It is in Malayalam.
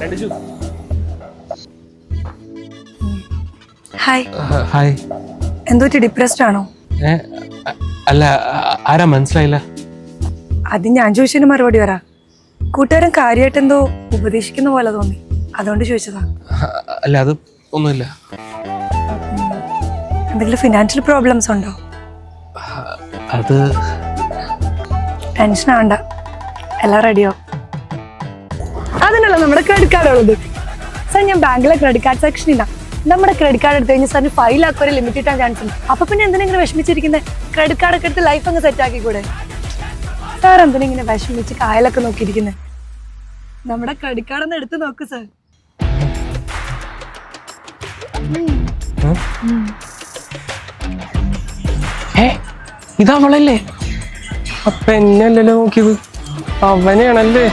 രണ്ട് ജ്യൂസ് ഹായ് ഹായ് എന്തോറ്റി ഡിപ്രസ്ഡ് ആണോ? അല്ല ആരാ മനസ്സിലായില്ല? അത് ഞാൻ ചോദിച്ചതിന് മറുപടി വരാ കൂട്ടുകാരൻ കാര്യമായിട്ട് എന്തോ ഉപദേശിക്കുന്ന പോലെ തോന്നി. അതുകൊണ്ട് ചോദിച്ചതാ. അല്ല അത് ഒന്നുമില്ല. എന്തെങ്കിലും ഫിനാൻഷ്യൽ പ്രോബ്ലംസ് ഉണ്ടോ? അത് ടെൻഷൻ ആവണ്ട എല്ലാം റെഡിയോ അതിനല്ല നമ്മുടെ ക്രെഡിറ്റ് കാർഡ് ഉള്ളത് സാർ ഞാൻ ബാങ്കിലെ ക്രെഡിറ്റ് കാർഡ് സെക്ഷൻ ഇല്ല. നമ്മുടെ ക്രെഡിറ്റ് കാർഡ് എടുത്തു കഴിഞ്ഞാൽ സാറിന് ഫൈവ് ലാക്ക് വരെ ലിമിറ്റ് കിട്ടാൻ ചാൻസ് ഉണ്ട്. അപ്പൊ പിന്നെ എന്തിനാ ഇങ്ങനെ വിഷമിച്ചിരിക്കുന്നത് ക്രെഡിറ്റ് കാർഡ് ഒക്കെ എടുത്ത് ലൈഫ് അങ്ങ് സെറ്റ് ആക്കിക്കൂടെ? സാർ എന്തിനാ ഇങ്ങനെ വിഷമിച്ച് കായലൊക്കെ നോക്കിയിരിക്കുന്നത് നമ്മുടെ ക്രെഡിറ്റ് കാർഡ് ഒന്ന് എടുത്ത് നോക്ക് സാർ. ഇതാ അവളല്ലേ? അപ്പൊ എന്നെയല്ലല്ലോ നോക്കിയത്. അവനെയാണല്ലേ?